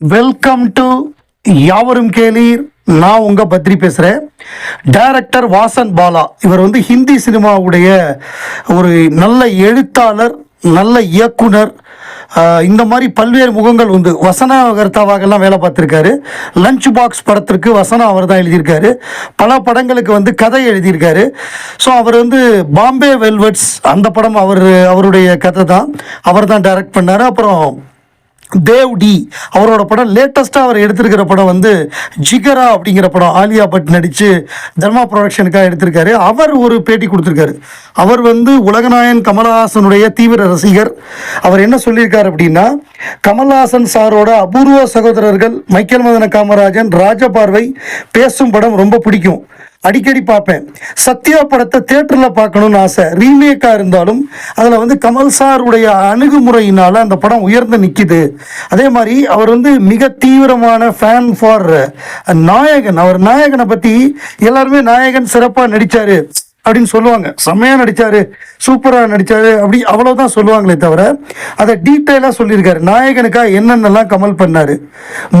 Welcome to யாவரும் கேளீர். நான் உங்கள் பத்ரி பேசுகிறேன் டைரக்டர் வாசன் பாலா. இவர் வந்து ஹிந்தி சினிமாவுடைய ஒரு நல்ல எழுத்தாளர் நல்ல இயக்குனர். இந்த மாதிரி பல்வேறு முகங்கள் உண்டு. வசனகர்த்தாவாகலாம் வேலை பார்த்துருக்காரு. லஞ்ச் பாக்ஸ் படத்திற்கு வசனம் அவர் தான் எழுதியிருக்காரு. பல படங்களுக்கு வந்து கதை எழுதியிருக்காரு. ஸோ அவர் வந்து பாம்பே வெல்வெட்ஸ் அந்த படம் அவர் அவருடைய கதை தான். அவர் தான் டைரக்ட் பண்ணார். அப்புறம் தேவ் டி அவரோட படம் லேட்டஸ்ட்டாக அவர் எடுத்திருக்கிற படம் வந்து ஜிகரா அப்படிங்கிற படம். ஆலியா பட் நடித்து தர்மா ப்ரொடக்ஷனுக்காக எடுத்திருக்காரு. அவர் ஒரு பேட்டி கொடுத்துருக்காரு. அவர் வந்து உலகநாயன் கமலஹாசனுடைய தீவிர ரசிகர். அவர் என்ன சொல்லியிருக்கார் அப்படின்னா கமல்ஹாசன் சாரோட அபூர்வ சகோதரர்கள் மைக்கேல் மதன காமராஜன் ராஜபார்வை பேசும் படம் ரொம்ப பிடிக்கும். அடிக்கடி பார்ப்பேன். சத்யா படத்தை தேட்டரில் பார்க்கணும்னு ஆசை. ரீமேக்காக இருந்தாலும் அதில் வந்து கமல் சாருடைய அணுகுமுறையினால் அந்த படம் உயர்ந்து நிற்கிது அதே மாதிரி அவர் வந்து மிக தீவிரமான ஃபேன் ஃபார் நாயகன். அவர் நாயகனை பற்றி எல்லாருமே நாயகன் சிறப்பாக நடித்தார் அப்படின்னு சொல்லுவாங்க. செம்மையாக நடித்தார் சூப்பராக நடித்தார் அப்படி அவ்வளோதான் சொல்லுவாங்களே தவிர அதை டீட்டெயிலாக சொல்லியிருக்காரு. நாயகனுக்காக என்னென்னலாம் கமல் பண்ணார்?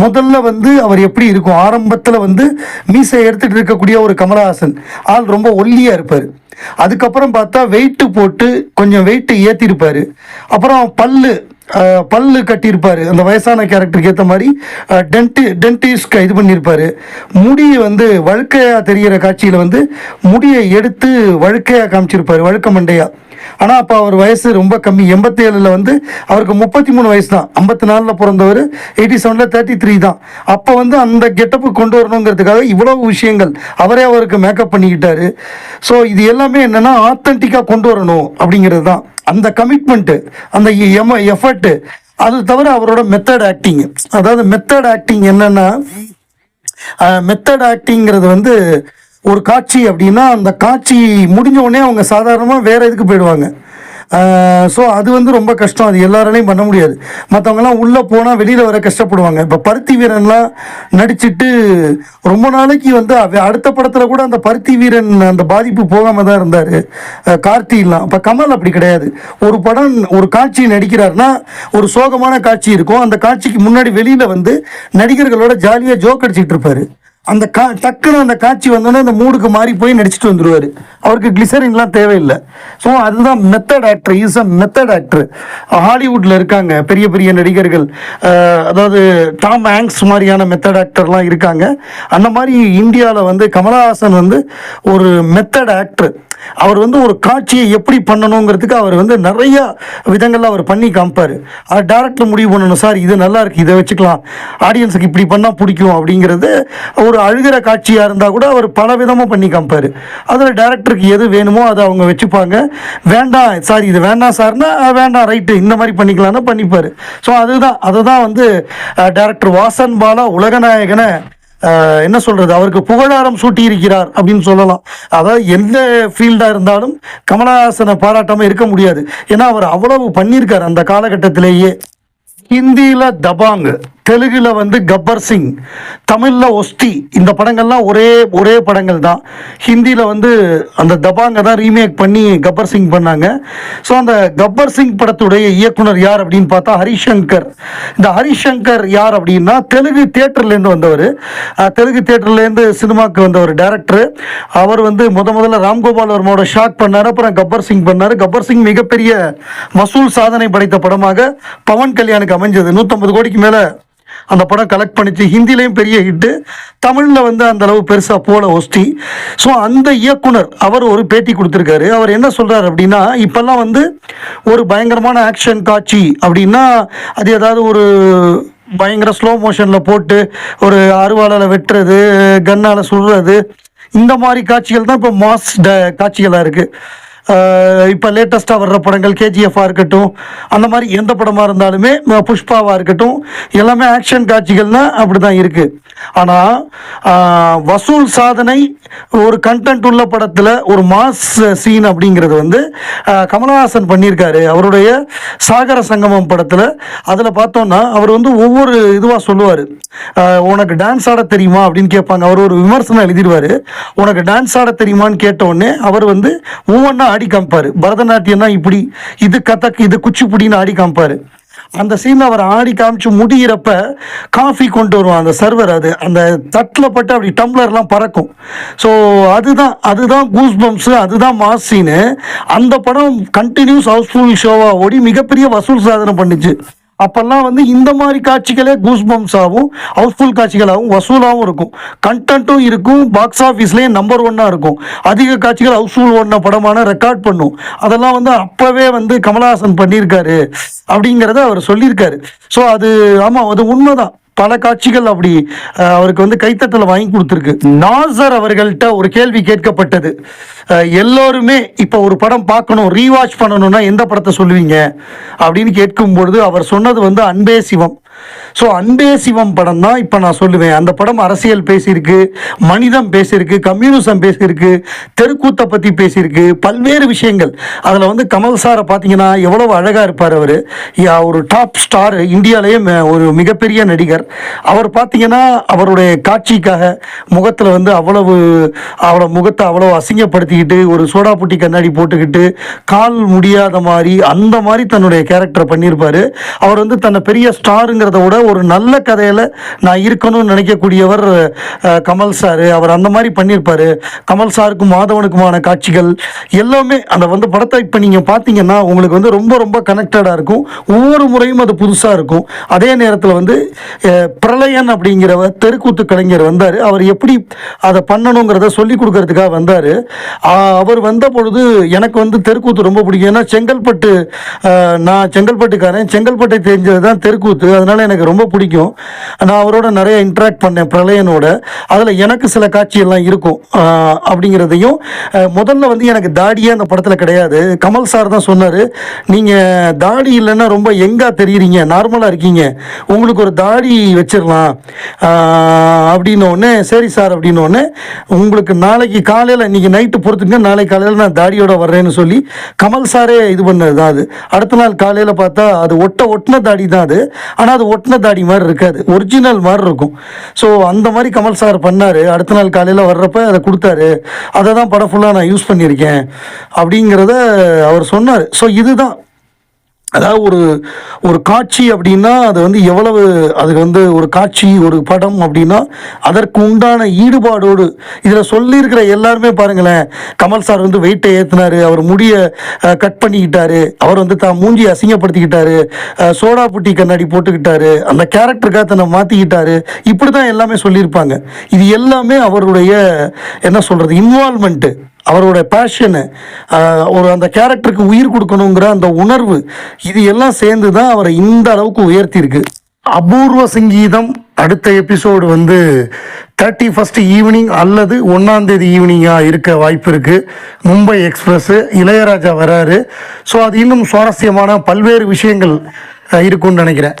முதல்ல வந்து அவர் எப்படி இருக்கும்? ஆரம்பத்தில் வந்து மீசை எடுத்துகிட்டு இருக்கக்கூடிய ஒரு கமலஹாசன். ஆள் ரொம்ப ஒல்லியாக இருப்பார். அதுக்கப்புறம் பார்த்தா வெயிட்டு போட்டு கொஞ்சம் வெயிட்டு ஏற்றிருப்பார் அப்புறம் பல்லு பல்லு கட்டியிருப்பார். அந்த வயசான கேரக்டருக்கு ஏற்ற மாதிரி டென்டி டென்டிஸ்க்கு இது பண்ணியிருப்பார். முடியை வந்து வழுக்கையாக தெரிகிற காட்சியில் வந்து முடியை எடுத்து வழுக்கையாக காமிச்சிருப்பார் வழுக்க மண்டையாக ஆனால் அப்போ அவர் வயசு ரொம்ப கம்மி. எண்பத்தி ஏழில் வந்து அவருக்கு முப்பத்தி மூணு வயசு தான். ஐம்பத்தி நாலில் பிறந்தவர் எயிட்டி செவனில் தேர்ட்டி த்ரீ தான். அப்போ வந்து அந்த கெட்டப்பு கொண்டு வரணுங்கிறதுக்காக இவ்வளவு விஷயங்கள் அவரே அவருக்கு மேக்கப் பண்ணிக்கிட்டாரு. ஸோ இது எல்லாமே என்னென்னா ஆத்தன்டிக்காக கொண்டு வரணும் அப்படிங்கிறது தான். அந்த கமிட்மெண்ட்டு அந்த எம எஃபர்ட்டு அது தவிர அவரோட மெத்தட் ஆக்டிங் அதாவது மெத்தட் ஆக்டிங் என்னென்னா மெத்தட் ஆக்டிங்கிறது வந்து ஒரு காட்சி அப்படின்னா அந்த காட்சி முடிஞ்ச உடனே அவங்க சாதாரணமாக வேறு இதுக்கு போயிடுவாங்க. ஸோ அது வந்து ரொம்ப கஷ்டம். அது எல்லாராலையும் பண்ண முடியாது. மற்றவங்கலாம் உள்ளே போனால் வெளியில் வர கஷ்டப்படுவாங்க. இப்போ பருத்தி வீரன்லாம் நடிச்சிட்டு ரொம்ப நாளைக்கு வந்து அடுத்த படத்தில் கூட அந்த பருத்தி வீரன் அந்த பாதிப்பு போகாமல் தான் இருந்தார். கார்த்திலாம். இப்போ கமல் அப்படி கிடையாது. ஒரு படம் ஒரு காட்சி நடிக்கிறாருன்னா ஒரு சோகமான காட்சி இருக்கும். அந்த காட்சிக்கு முன்னாடி வெளியில் வந்து நடிகர்களோட ஜாலியாக ஜோக் அடிச்சிட்டு இருப்பார். அந்த கா டக்குன்னு அந்த காட்சி வந்தோடனே அந்த மூடுக்கு மாறி போய் நடிச்சுட்டு வந்துடுவார் அவருக்கு கிளிசரின்லாம் தேவையில்லை. ஸோ அதுதான் method actor is a method actor ஹாலிவுட்டில் இருக்காங்க பெரிய பெரிய நடிகர்கள். அதாவது டாம் ஆங்ஸ் மாதிரியான மெத்தட் ஆக்டர்லாம் இருக்காங்க. அந்த மாதிரி இந்தியாவில் வந்து கமலஹாசன் வந்து ஒரு மெத்தட் ஆக்டர் அவர் வந்து ஒரு காட்சியை எப்படி பண்ணணுங்கிறதுக்கு அவர் வந்து நிறைய விதங்களில் அவர் பண்ணி காமிப்பார். அவர் டேரக்டில் முடிவு பண்ணணும் சார் இது நல்லா இருக்குது இதை வச்சுக்கலாம். ஆடியன்ஸுக்கு இப்படி பண்ணால் பிடிக்கும் அப்படிங்கிறது ஒரு அழுகிற காட்சியாக இருந்தால் கூட அவர் பல விதமாக பண்ணி காமிப்பார். அதில் டேரக்டர் அவங்களுக்கு எது வேணுமோ அதை அவங்க வச்சுப்பாங்க. வேண்டாம் சார் இது வேண்டாம் சார்னா வேண்டாம் ரைட்டு இந்த மாதிரி பண்ணிக்கலாம்னு பண்ணிப்பார். ஸோ அதுதான் அதை தான் வந்து டேரக்டர் வாசன் பாலா உலகநாயகனை என்ன சொல்கிறது அவருக்கு புகழாரம் சூட்டியிருக்கிறார் அப்படின்னு சொல்லலாம். அதாவது எந்த ஃபீல்டாக இருந்தாலும் கமலஹாசனை பாராட்டாமல் இருக்க முடியாது. ஏன்னா அவர் அவ்வளவு பண்ணியிருக்கார் அந்த காலகட்டத்திலேயே. ஹிந்தியில் தபாங்கு. தெலுங்கில் வந்து கப்பர் சிங் தமிழில் ஒஸ்தி இந்த படங்கள்லாம் ஒரே ஒரே படங்கள் தான் ஹிந்தியில் வந்து அந்த தபாங்கை தான் ரீமேக் பண்ணி கப்பர் சிங் பண்ணாங்க. ஸோ அந்த கப்பர் சிங் படத்துடைய இயக்குனர் யார் அப்படின்னு பார்த்தா ஹரிசங்கர். இந்த ஹரிசங்கர் யார் அப்படின்னா தெலுங்கு தேட்டர்லேருந்து வந்தவர். தெலுங்கு தேட்டர்லேருந்து சினிமாவுக்கு வந்தவர் டேரக்டர் அவர் வந்து முத முதல்ல ராம்கோபால் வர்மாவோட ஷாட் பண்ணார் அப்புறம் கப்பர் சிங் பண்ணார். கப்பர் சிங் மிகப்பெரிய வசூல் சாதனை படைத்த படமாக பவன் கல்யாணுக்கு அமைஞ்சது. நூற்றம்பது கோடிக்கு மேலே அந்த படம் கலெக்ட் பண்ணிச்சு. ஹிந்திலையும் பெரிய ஹிட்டு தமிழில் வந்து அந்த அளவு பெருசாக போல ஒஸ்டி ஸோ அந்த இயக்குனர் அவர் ஒரு பேட்டி கொடுத்துருக்காரு. அவர் என்ன சொல்கிறார் அப்படின்னா இப்போல்லாம் வந்து ஒரு பயங்கரமான ஆக்ஷன் காட்சி அப்படின்னா அது ஏதாவது ஒரு பயங்கர ஸ்லோ மோஷனில் போட்டு ஒரு அருவாளால் வெட்டுறது கன்னால் சுடுறது இந்த மாதிரி காட்சிகள் தான் இப்போ மாஸ் ட காட்சிகளாக இருக்குது இப்போ லேட்டஸ்ட்டாக வர்ற படங்கள் கேஜிஎஃபாக இருக்கட்டும் அந்த மாதிரி எந்த படமாக இருந்தாலுமே புஷ்பாவாக இருக்கட்டும் எல்லாமே ஆக்ஷன் காட்சிகள்னால் அப்படி தான் இருக்குது ஆனால் வசூல் சாதனை ஒரு கண்டென்ட் உள்ள படத்தில் ஒரு மாஸ் சீன் அப்படிங்கிறது வந்து கமல்ஹாசன் கமலஹாசன் பண்ணியிருக்காரு. அவருடைய சாகர சங்கமம் படத்தில். அதில் பார்த்தோம்னா அவர் வந்து ஒவ்வொரு இதுவாக சொல்லுவார். உனக்கு டான்ஸ் ஆட தெரியுமா அப்படின்னு கேட்பாங்க. அவர் ஒரு விமர்சனம் எழுதிடுவார். உனக்கு டான்ஸ் ஆட தெரியுமான்னு கேட்டவுடனே அவர் வந்து ஒவ்வொன்றா ஆடி காமிப்பார். பரதநாட்டியம்னா இப்படி இது கதக் இது குச்சிப்புடின்னு ஆடி காமிப்பார். அந்த சீனில் அவர் ஆடி காமிச்சு முடிகிறப்ப காஃபி கொண்டு வருவான் அந்த சர்வர் அது. அந்த தட்டில் பட்டு அப்படி டம்ளர்லாம் பறக்கும். ஸோ அதுதான் அதுதான் கூஸ் பம்ப்ஸு அதுதான் மாஸ் சீனு அந்த படம் கண்டினியூஸ் ஹவுஸ்ஃபுல் ஷோவாக ஓடி மிகப்பெரிய வசூல் சாதனை பண்ணுச்சு. அப்போல்லாம் வந்து இந்த மாதிரி காட்சிகளே கூஸ் பம்ப்ஸாகவும் ஹவுஸ்ஃபுல் காட்சிகளாகவும் வசூலாகவும் இருக்கும். கண்டென்ட்டும் இருக்கும் பாக்ஸ் ஆஃபீஸ்லேயும் நம்பர் ஒன்னாக இருக்கும். அதிக காட்சிகள் ஹவுஸ்ஃபுல் ஒன்ன படமான ரெக்கார்ட் பண்ணும். அதெல்லாம் வந்து அப்போவே வந்து கமலஹாசன் பண்ணியிருக்காரு அப்படிங்கிறத அவர் சொல்லியிருக்காரு. ஸோ அது ஆமாம் அது உண்மைதான். பல காட்சிகள் அப்படி அவருக்கு வந்து கைத்தட்டலை வாங்கி கொடுத்துருக்கு. நாசர் அவர்கள்ட்ட ஒரு கேள்வி கேட்கப்பட்டது. எல்லோருமே இப்போ ஒரு படம் பார்க்கணும் ரீவாச் பண்ணணும்னா எந்த படத்தை சொல்லுவீங்க? அப்படின்னு கேட்கும் பொழுது அவர் சொன்னது வந்து அன்பே சிவம். ஸோ அன்பே சிவம் படம் தான் இப்போ நான் சொல்லுவேன். அந்த படம் அரசியல் பேசியிருக்கு மனிதம் பேசியிருக்கு கம்யூனிசம் பேசியிருக்கு தெருக்கூத்தை பற்றி பேசியிருக்கு பல்வேறு விஷயங்கள். அதில் வந்து கமல் சாரை பார்த்தீங்கன்னா எவ்வளவு அழகாக இருப்பார் அவர். ஒரு டாப் ஸ்டார் இந்தியாவிலேயே ஒரு மிகப்பெரிய நடிகர். அவர் பார்த்தீங்கன்னா அவருடைய காட்சிக்காக முகத்தில் வந்து அவ்வளவு அவரோட முகத்தை அவ்வளவு அசிங்கப்படுத்திக்கிட்டு ஒரு சோடா புட்டி கண்ணாடி போட்டுக்கிட்டு கால் முடியாத மாதிரி அந்த மாதிரி தன்னுடைய கேரக்டரை பண்ணியிருப்பாரு. அவர் வந்து தன்னை பெரிய ஸ்டாருங்க ஸ்டாருங்கிறத விட ஒரு நல்ல கதையில் நான் இருக்கணும்னு நினைக்கக்கூடியவர் கமல் சார். அவர் அந்த மாதிரி பண்ணியிருப்பார். கமல் சாருக்கும் மாதவனுக்குமான காட்சிகள் எல்லாமே அந்த வந்து படத்தை இப்போ நீங்கள் பார்த்தீங்கன்னா உங்களுக்கு வந்து ரொம்ப ரொம்ப கனெக்டடாக இருக்கும். ஒவ்வொரு முறையும் அது புதுசாக இருக்கும். அதே நேரத்தில் வந்து பிரளயன் அப்படிங்கிறவர் தெருக்கூத்து கலைஞர் வந்தார். அவர் எப்படி அதை பண்ணணுங்கிறத சொல்லி கொடுக்கறதுக்காக வந்தார். அவர் வந்த பொழுது எனக்கு வந்து தெருக்கூத்து ரொம்ப பிடிக்கும். ஏன்னா செங்கல்பட்டு நான் செங்கல்பட்டுக்காரன். செங்கல்பட்டை தெரிஞ்சது தான் தெருக்கூத்து. அதனால் எனக்கு ரொம்ப பிடிக்கும். நான் அவரோட நிறைய இன்ட்ராக்ட் பண்ணேன் பிரளயனோட. அதில் எனக்கு சில காட்சியெல்லாம் இருக்கும். அப்படிங்கிறதையும் முதல்ல வந்து எனக்கு தாடியே அந்த படத்தில் கிடையாது. கமல் சார் தான் சொன்னார் நீங்கள் தாடி இல்லைன்னா ரொம்ப எங்காக தெரியுறீங்க நார்மலாக இருக்கீங்க. உங்களுக்கு ஒரு தாடி வச்சிடலாம். அப்படின்னோடனே சரி சார் அப்படின்னு உங்களுக்கு நாளைக்கு காலையில் இன்னைக்கு நைட்டு பொறுத்துங்க நாளைக்கு காலையில் நான் தாடியோட வர்றேன்னு சொல்லி கமல் சாரே இது பண்ணது தான் அது. அடுத்த நாள் காலையில் பார்த்தா அது ஒட்ட ஒட்டின தாடி தான் அது. ஆனால் அது ஒட்டின தாடி மாதிரி இருக்காது. ஒரிஜினல் மாதிரி இருக்கும். ஸோ அந்த மாதிரி கமல் சார் பண்ணார். அடுத்த நாள் காலையில் வர்றப்ப அதை கொடுத்தாரு. அதை தான் படம் ஃபுல்லாக நான் யூஸ் பண்ணியிருக்கேன். அப்படிங்கிறத அவர் சொன்னார். ஸோ இதுதான். அதாவது ஒரு ஒரு காட்சி அப்படின்னா அது வந்து எவ்வளவு அதுக்கு வந்து ஒரு காட்சி ஒரு படம் அப்படின்னா அதற்கு உண்டான ஈடுபாடோடு இதில் சொல்லியிருக்கிற எல்லாருமே பாருங்களேன் கமல் சார் வந்து வெயிட்டை ஏற்றினார் அவர் முடியை கட் பண்ணிக்கிட்டாரு அவர் வந்து தான் மூஞ்சி அசிங்கப்படுத்திக்கிட்டாரு சோடா புட்டி கண்ணாடி போட்டுக்கிட்டாரு அந்த கேரக்டருக்காக தன்னை மாற்றிக்கிட்டாரு இப்படி தான் எல்லாமே சொல்லியிருப்பாங்க. இது எல்லாமே அவருடைய என்ன சொல்கிறது இன்வால்மெண்ட்டு அவரோட பேஷனு ஒரு அந்த கேரக்டருக்கு உயிர் கொடுக்கணுங்கிற அந்த உணர்வு இது எல்லாம் சேர்ந்து தான் அவரை இந்த அளவுக்கு உயர்த்தியிருக்கு. அபூர்வ சங்கீதம் அடுத்த எபிசோடு வந்து தேர்ட்டி ஃபஸ்ட் ஈவினிங் அல்லது ஒன்றாந்தேதி ஈவினிங்காக இருக்க வாய்ப்பு இருக்குது மும்பை எக்ஸ்பிரஸ்ஸு இளையராஜா வராரு. ஸோ அது இன்னும் சுவாரஸ்யமான பல்வேறு விஷயங்கள் இருக்கும்னு நினைக்கிறேன்.